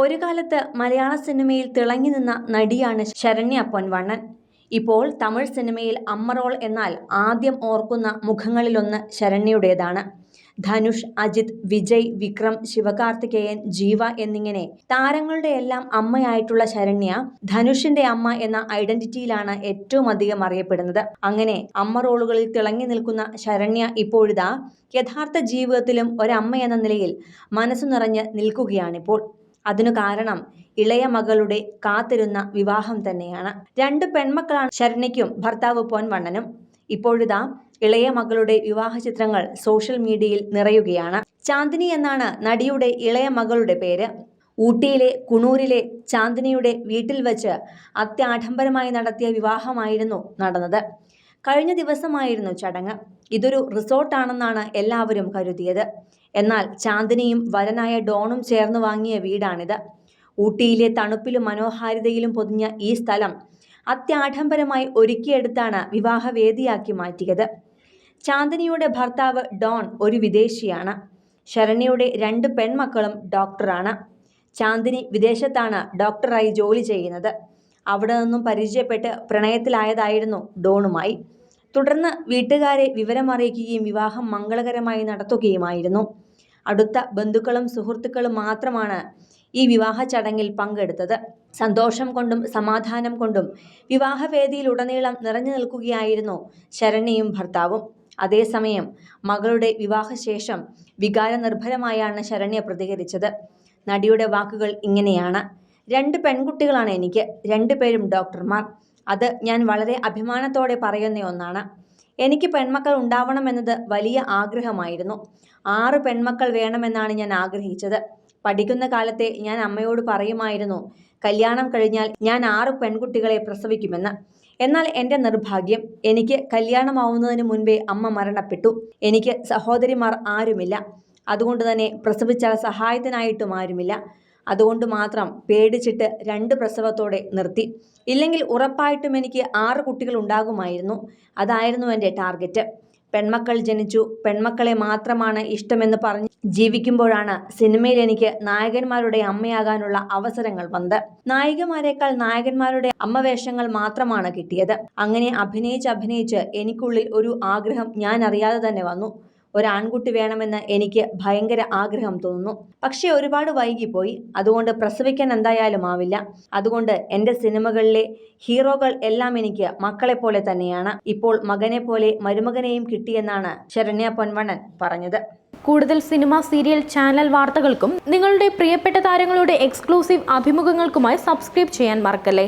ഒരു കാലത്ത് മലയാള സിനിമയിൽ തിളങ്ങി നിന്ന നടിയാണ് ശരണ്യ പൊൻവണ്ണൻ. ഇപ്പോൾ തമിഴ് സിനിമയിൽ അമ്മറോൾ എന്നാൽ ആദ്യം ഓർക്കുന്ന മുഖങ്ങളിലൊന്ന് ശരണ്യയുടേതാണ്. ധനുഷ് അജിത് വിജയ് വിക്രം ശിവകാർത്തികേയൻ ജീവ എന്നിങ്ങനെ താരങ്ങളുടെ എല്ലാം അമ്മയായിട്ടുള്ള ശരണ്യ ധനുഷിന്റെ അമ്മ എന്ന ഐഡന്റിറ്റിയിലാണ് ഏറ്റവും അധികം അറിയപ്പെടുന്നത്. അങ്ങനെ അമ്മ റോളുകളിൽ തിളങ്ങി നിൽക്കുന്ന ശരണ്യ ഇപ്പോഴിതാ യഥാർത്ഥ ജീവിതത്തിലും ഒരമ്മ എന്ന നിലയിൽ മനസ്സു നിറഞ്ഞ് നിൽക്കുകയാണിപ്പോൾ. അതിനു കാരണം ഇളയ മകളുടെ കാത്തിരുന്ന വിവാഹം തന്നെയാണ്. രണ്ട് പെൺമക്കളാണ് ശരണ്യയ്ക്കും ഭർത്താവ് പൊൻവണ്ണനും. ഇപ്പോഴിതാ ഇളയ മകളുടെ വിവാഹ ചിത്രങ്ങൾ സോഷ്യൽ മീഡിയയിൽ നിറയുകയാണ്. ചാന്ദിനി എന്നാണ് നടിയുടെ ഇളയ മകളുടെ പേര്. ഊട്ടിയിലെ കുണൂരിലെ ചാന്ദിനിയുടെ വീട്ടിൽ വച്ച് അത്യാഡംബരമായി നടത്തിയ വിവാഹമായിരുന്നു നടന്നത്. കഴിഞ്ഞ ദിവസമായിരുന്നു ചടങ്ങ്. ഇതൊരു റിസോർട്ടാണെന്നാണ് എല്ലാവരും കരുതിയത്. എന്നാൽ ചാന്ദിനിയും വരനായ ഡോണും ചേർന്ന് വാങ്ങിയ വീടാണിത്. ഊട്ടിയിലെ തണുപ്പിലും മനോഹാരിതയിലും പൊതിഞ്ഞ ഈ സ്ഥലം അത്യാഡംബരമായി ഒരുക്കിയെടുത്താണ് വിവാഹവേദിയാക്കി മാറ്റിയത്. ചാന്ദിനിയുടെ ഭർത്താവ് ഡോൺ ഒരു വിദേശിയാണ്. ശരണ്യയുടെ രണ്ട് പെൺമക്കളും ഡോക്ടറാണ്. ചാന്ദിനി വിദേശത്താണ് ഡോക്ടറായി ജോലി ചെയ്യുന്നത്. അവിടെ നിന്നും പരിചയപ്പെട്ട് പ്രണയത്തിലായതായിരുന്നു ഡോണുമായി. തുടർന്ന് വീട്ടുകാരെ വിവരമറിയിക്കുകയും വിവാഹം മംഗളകരമായി നടത്തുകയുമായിരുന്നു. അടുത്ത ബന്ധുക്കളും സുഹൃത്തുക്കളും മാത്രമാണ് ഈ വിവാഹ ചടങ്ങിൽ പങ്കെടുത്തത്. സന്തോഷം കൊണ്ടും സമാധാനം കൊണ്ടും വിവാഹവേദിയിൽ ഉടനീളം നിറഞ്ഞു നിൽക്കുകയായിരുന്നു ശരണ്യയും ഭർത്താവും. അതേസമയം മകളുടെ വിവാഹശേഷം വികാരനിർഭരമായാണ് ശരണ്യ പ്രതികരിച്ചത്. നടിയുടെ വാക്കുകൾ ഇങ്ങനെയാണ്. രണ്ട് പെൺകുട്ടികളാണ് എനിക്ക്. രണ്ടുപേരും ഡോക്ടർമാർ. അത് ഞാൻ വളരെ അഭിമാനത്തോടെ പറയുന്ന ഒന്നാണ്. എനിക്ക് പെൺമക്കൾ ഉണ്ടാവണമെന്നത് വലിയ ആഗ്രഹമായിരുന്നു. ആറ് പെൺമക്കൾ വേണമെന്നാണ് ഞാൻ ആഗ്രഹിച്ചത്. പഠിക്കുന്ന കാലത്തെ ഞാൻ അമ്മയോട് പറയുമായിരുന്നു കല്യാണം കഴിഞ്ഞാൽ ഞാൻ ആറ് പെൺകുട്ടികളെ പ്രസവിക്കുമെന്ന്. എന്നാൽ എന്റെ നിർഭാഗ്യം എനിക്ക് കല്യാണമാവുന്നതിന് മുൻപേ അമ്മ മരണപ്പെട്ടു. എനിക്ക് സഹോദരിമാർ ആരുമില്ല. അതുകൊണ്ട് തന്നെ പ്രസവിച്ചാൽ സഹായത്തിനായിട്ടും ആരുമില്ല. അതുകൊണ്ട് മാത്രം പേടിച്ചിട്ട് രണ്ട് പ്രസവത്തോടെ നിർത്തി. ഇല്ലെങ്കിൽ ഉറപ്പായിട്ടും എനിക്ക് ആറ് കുട്ടികൾ ഉണ്ടാകുമായിരുന്നു. അതായിരുന്നു എന്റെ ടാർഗറ്റ്. പെൺമക്കൾ ജനിച്ചു. പെൺമക്കളെ മാത്രമാണ് ഇഷ്ടമെന്ന് പറഞ്ഞ് ജീവിക്കുമ്പോഴാണ് സിനിമയിൽ എനിക്ക് നായകന്മാരുടെ അമ്മയാകാനുള്ള അവസരങ്ങൾ വന്നത്. നായികമാരെക്കാൾ നായകന്മാരുടെ അമ്മവേഷങ്ങൾ മാത്രമാണ് കിട്ടിയത്. അങ്ങനെ അഭിനയിച്ച് അഭിനയിച്ച് എനിക്കുള്ളിൽ ഒരു ആഗ്രഹം ഞാൻ അറിയാതെ തന്നെ വന്നു. ഒരാൺകുട്ടി വേണമെന്ന് എനിക്ക് ഭയങ്കര ആഗ്രഹം തോന്നുന്നു. പക്ഷേ ഒരുപാട് വൈകിപ്പോയി. അതുകൊണ്ട് പ്രസവിക്കാൻ എന്തായാലും ആവില്ല. അതുകൊണ്ട് എന്റെ സിനിമകളിലെ ഹീറോകൾ എല്ലാം എനിക്ക് മക്കളെ പോലെ തന്നെയാണ്. ഇപ്പോൾ മകനെ പോലെ മരുമകനെയും കിട്ടിയെന്നാണ് ശരണ്യ പൊൻവണ്ണൻ പറഞ്ഞത്. കൂടുതൽ സിനിമ സീരിയൽ ചാനൽ വാർത്തകൾക്കും നിങ്ങളുടെ പ്രിയപ്പെട്ട താരങ്ങളുടെ എക്സ്ക്ലൂസീവ് അഭിമുഖങ്ങൾക്കുമായി സബ്സ്ക്രൈബ് ചെയ്യാൻ മറക്കല്ലേ?